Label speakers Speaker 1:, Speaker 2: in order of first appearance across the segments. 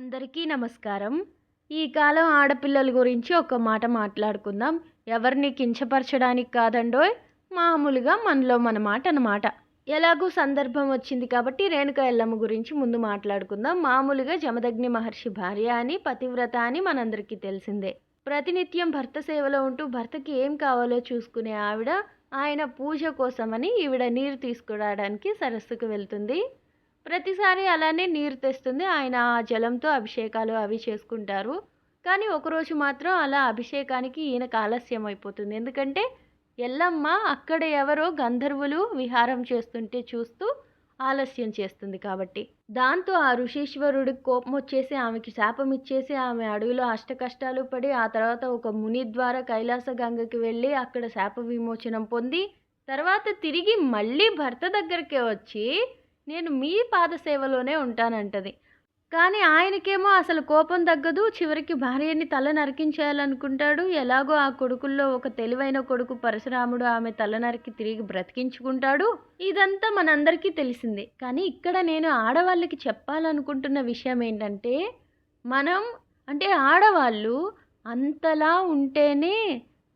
Speaker 1: అందరికీ నమస్కారం. ఈ కాలం ఆడపిల్లల గురించి ఒక మాట మాట్లాడుకుందాం. ఎవరిని కించపరచడానికి కాదండోయ్? మామూలుగా మనలో మన మాట అన్నమాట. ఎలాగూ సందర్భం వచ్చింది కాబట్టి రేణుక ఎల్లమ్మ గురించి ముందు మాట్లాడుకుందాం. మామూలుగా జమదగ్ని మహర్షి భార్య అని పతివ్రత అని మనందరికీ తెలిసిందే. ప్రతినిత్యం భర్త సేవలో ఉంటూ భర్తకి ఏం కావాలో చూసుకునే ఆవిడ ఆయన పూజ కోసమని ఈవిడ నీరు తీసుకురావడానికి సరస్సుకు వెళ్తుంది. ప్రతిసారి అలానే నీరు తెస్తుంది. ఆయన ఆ జలంతో అభిషేకాలు అవి చేసుకుంటారు. కానీ ఒకరోజు మాత్రం అలా అభిషేకానికి ఈయనకు ఆలస్యం అయిపోతుంది. ఎందుకంటే ఎల్లమ్మ అక్కడ ఎవరో గంధర్వులు విహారం చేస్తుంటే చూస్తూ ఆలస్యం చేస్తుంది కాబట్టి. దాంతో ఆ ఋషీశ్వరుడికి కోపం వచ్చేసి ఆమెకి శాపం ఇచ్చేసి ఆమె అడవిలో అష్టకష్టాలు పడి ఆ తర్వాత ఒక ముని ద్వారా కైలాస గంగకి వెళ్ళి అక్కడ శాప విమోచనం పొంది తర్వాత తిరిగి మళ్ళీ భర్త దగ్గరికే వచ్చి నేను మీ పాదసేవలోనే ఉంటానంటది. కానీ ఆయనకేమో అసలు కోపం తగ్గదు చివరికి భార్యని తల నరికించేయాలనుకుంటాడు. ఎలాగో ఆ కొడుకుల్లో ఒక తెలివైన కొడుకు పరశురాముడు ఆమె తల నరికి తిరిగి బ్రతికించుకుంటాడు. ఇదంతా మనందరికీ తెలిసిందే. కానీ ఇక్కడ నేను ఆడవాళ్ళకి చెప్పాలనుకుంటున్న విషయం ఏంటంటే మనం అంటే ఆడవాళ్ళు అంతలా ఉంటేనే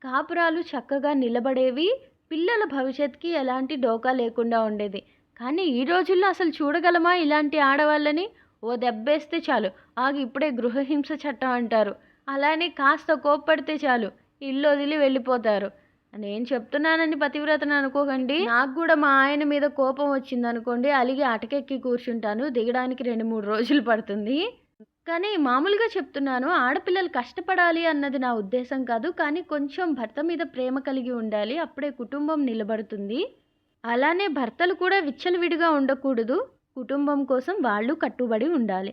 Speaker 1: కాపురాలు చక్కగా నిలబడేవి పిల్లల భవిష్యత్తుకి ఎలాంటి డోకా లేకుండా ఉండేది. కానీ ఈ రోజుల్లో అసలు చూడగలమా ఇలాంటి ఆడవాళ్ళని? ఓ దెబ్బేస్తే చాలు. ఆగి ఇప్పుడే గృహహింస చట్టం అంటారు. అలానే కాస్త కోప్పడితే చాలు. ఇల్లు వదిలి వెళ్ళిపోతారు. నేను చెప్తున్నానని పతివ్రతను అనుకోకండి. నాకు కూడా మా ఆయన మీద కోపం వచ్చింది అనుకోండి. అలిగి అటకెక్కి కూర్చుంటాను. దిగడానికి రెండు మూడు రోజులు పడుతుంది. కానీ మామూలుగా చెప్తున్నాను. ఆడపిల్లలు కష్టపడాలి అన్నది నా ఉద్దేశం కాదు. కానీ కొంచెం భర్త మీద ప్రేమ కలిగి ఉండాలి. అప్పుడే కుటుంబం నిలబడుతుంది. అలానే భర్తలు కూడా విచ్చలవిడిగా ఉండకూడదు. కుటుంబం కోసం వాళ్ళు కట్టుబడి ఉండాలి.